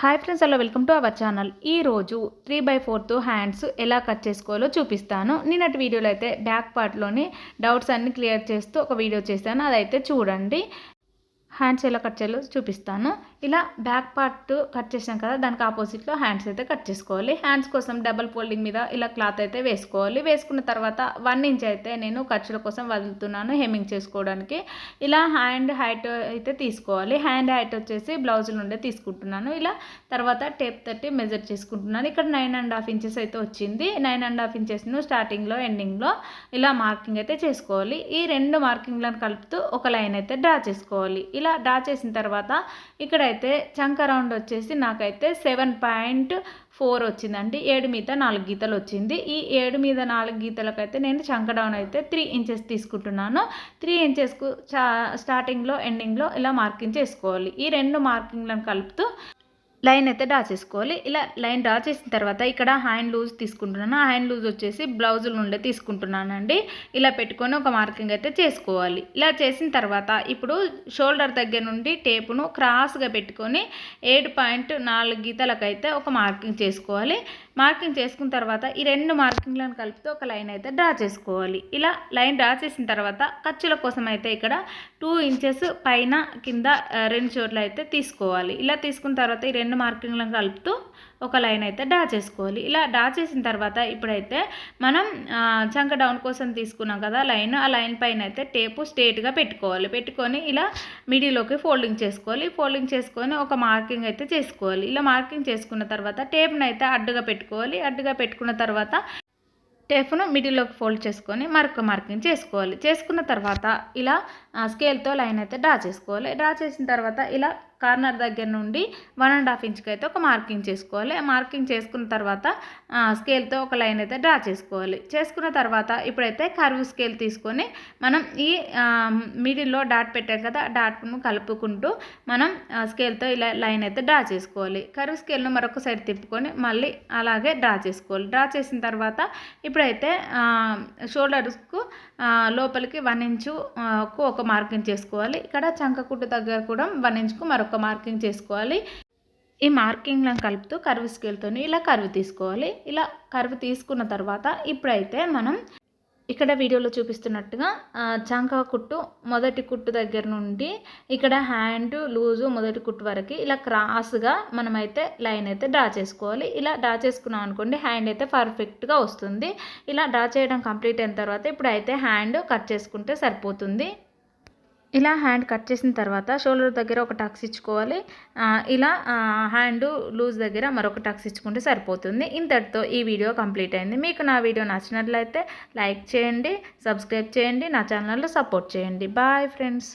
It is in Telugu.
Hi friends hello welcome to our channel ఈరోజు త్రీ బై ఫోర్త్ హ్యాండ్స్ ఎలా కట్ చేసుకోవాలో చూపిస్తాను. నిన్నటి వీడియోలో అయితే బ్యాక్ పార్ట్లోని డౌట్స్ అన్ని క్లియర్ చేస్తూ ఒక వీడియో చేశాను. అదైతే చూడండి. హ్యాండ్స్ ఎలా కట్ చేయాలో చూపిస్తాను. ఇలా బ్యాక్ పార్ట్ కట్ చేసాం కదా దానికి ఆపోజిట్లో హ్యాండ్స్ అయితే కట్ చేసుకోవాలి. హ్యాండ్స్ కోసం డబల్ ఫోల్డింగ్ మీద ఇలా క్లాత్ అయితే వేసుకోవాలి. వేసుకున్న తర్వాత వన్ ఇంచ్ అయితే నేను ఖర్చుల కోసం వదులుతున్నాను హెమ్మింగ్ చేసుకోవడానికి. ఇలా హ్యాండ్ హైట్ అయితే తీసుకోవాలి. హ్యాండ్ హైట్ వచ్చేసి బ్లౌజ్ నుండే తీసుకుంటున్నాను. ఇలా తర్వాత టేప్ తట్టి మెజర్ చేసుకుంటున్నాను. ఇక్కడ నైన్ అండ్ హాఫ్ ఇంచెస్ అయితే వచ్చింది. నైన్ అండ్ హాఫ్ ఇంచెస్ను స్టార్టింగ్లో ఎండింగ్లో ఇలా మార్కింగ్ అయితే చేసుకోవాలి. ఈ రెండు మార్కింగ్లను కలుపుతూ ఒక లైన్ అయితే డ్రా చేసుకోవాలి. ఇలా డ్రా చేసిన తర్వాత ఇక్కడైతే చంక రౌండ్ వచ్చేసి నాకైతే సెవెన్ పాయింట్ ఫోర్ వచ్చిందండి. ఏడు మీద నాలుగు గీతలు వచ్చింది. ఈ ఏడు మీద నాలుగు గీతలకైతే నేను చంక డౌన్ అయితే త్రీ ఇంచెస్ తీసుకుంటున్నాను. త్రీ ఇంచెస్కు చా స్టార్టింగ్లో ఎండింగ్లో ఇలా మార్కింగ్ చేసుకోవాలి. ఈ రెండు మార్కింగ్లను కలుపుతూ లైన్ అయితే డ్రా చేసుకోవాలి. ఇలా లైన్ డ్రా చేసిన తర్వాత ఇక్కడ హ్యాండ్ లూజ్ తీసుకుంటున్నాను. ఆ హ్యాండ్ లూజ్ వచ్చేసి బ్లౌజుల నుండే తీసుకుంటున్నానండి. ఇలా పెట్టుకొని ఒక మార్కింగ్ అయితే చేసుకోవాలి. ఇలా చేసిన తర్వాత ఇప్పుడు షోల్డర్ దగ్గర నుండి టేపును క్రాస్గా పెట్టుకొని ఏడు పాయింట్ నాలుగు గీతలకైతే ఒక మార్కింగ్ చేసుకోవాలి. మార్కింగ్ చేసుకున్న తర్వాత ఈ రెండు మార్కింగ్లను కలిపితే ఒక లైన్ అయితే డ్రా చేసుకోవాలి. ఇలా లైన్ డ్రా చేసిన తర్వాత ఖర్చుల కోసం అయితే ఇక్కడ టూ ఇంచెస్ పైన కింద రెండు చోట్ల అయితే తీసుకోవాలి. ఇలా తీసుకున్న తర్వాత ఈ రెండు మార్కింగ్లను కలుపుతూ ఒక లైన్ అయితే డ్రా చేసుకోవాలి. ఇలా డ్రా చేసిన తర్వాత ఇప్పుడైతే మనం చంక డౌన్ కోసం తీసుకున్నాం కదా లైన్ ఆ లైన్ పైన అయితే టేపు స్ట్రేట్గా పెట్టుకోవాలి. పెట్టుకొని ఇలా మిడిలోకి ఫోల్డింగ్ చేసుకోవాలి. ఫోల్డింగ్ చేసుకొని ఒక మార్కింగ్ అయితే చేసుకోవాలి. ఇలా మార్కింగ్ చేసుకున్న తర్వాత టేప్ను అయితే అడ్డుగా పెట్టుకోవాలి. అడ్డుగా పెట్టుకున్న తర్వాత టేప్ను మిడిల్లోకి ఫోల్డ్ చేసుకొని మరొక మార్కింగ్ చేసుకోవాలి. చేసుకున్న తర్వాత ఇలా స్కేల్తో లైన్ అయితే డ్రా చేసుకోవాలి. డ్రా చేసిన తర్వాత ఇలా కార్నర్ దగ్గర నుండి వన్ అండ్ హాఫ్ ఇంచ్కి అయితే ఒక మార్కింగ్ చేసుకోవాలి. మార్కింగ్ చేసుకున్న తర్వాత స్కేల్తో ఒక లైన్ అయితే డ్రా చేసుకోవాలి. చేసుకున్న తర్వాత ఇప్పుడైతే కర్వ్ స్కేల్ తీసుకొని మనం ఈ మిడిల్లో డాట్ పెట్టాం కదా డాట్ను కలుపుకుంటూ మనం స్కేల్తో ఇలా లైన్ అయితే డ్రా చేసుకోవాలి. కర్వ్ స్కేల్ను మరొక సైడ్ తిప్పుకొని మళ్ళీ అలాగే డ్రా చేసుకోవాలి. డ్రా చేసిన తర్వాత ఇప్పుడైతే షోల్డర్స్కు లోపలికి వన్ ఇంచు ఒక మార్కింగ్ చేసుకోవాలి. ఇక్కడ చంకకుట్టు దగ్గర కూడా వన్ ఇంచుకు మరొక ఒక మార్కింగ్ చేసుకోవాలి. ఈ మార్కింగ్లను కలుపుతూ కర్వ్ స్కేల్తో ఇలా కర్వ్ తీసుకోవాలి. ఇలా కరువు తీసుకున్న తర్వాత ఇప్పుడైతే మనం ఇక్కడ వీడియోలో చూపిస్తున్నట్టుగా చంకా చంక కుట్టు మొదటి కుట్టు దగ్గర నుండి ఇక్కడ హ్యాండ్ లూజు మొదటి కుట్టు వరకు ఇలా క్రాస్గా మనమైతే లైన్ అయితే డ్రా చేసుకోవాలి. ఇలా డ్రా చేసుకున్నాం అనుకోండి హ్యాండ్ అయితే పర్ఫెక్ట్గా వస్తుంది. ఇలా డ్రా చేయడం కంప్లీట్ అయిన తర్వాత ఇప్పుడు అయితే హ్యాండ్ కట్ చేసుకుంటే సరిపోతుంది. ఇలా హ్యాండ్ కట్ చేసిన తర్వాత షోల్డర్ దగ్గర ఒక టక్స్ ఇచ్చుకోవాలి. ఇలా హ్యాండ్ లూజ్ దగ్గర మరొక టక్స్ ఇచ్చుకుంటే సరిపోతుంది. ఇంతటితో ఈ వీడియో కంప్లీట్ అయింది. మీకు నా వీడియో నచ్చినట్లయితే లైక్ చేయండి సబ్స్క్రైబ్ చేయండి నా ఛానల్లో సపోర్ట్ చేయండి. Bye friends.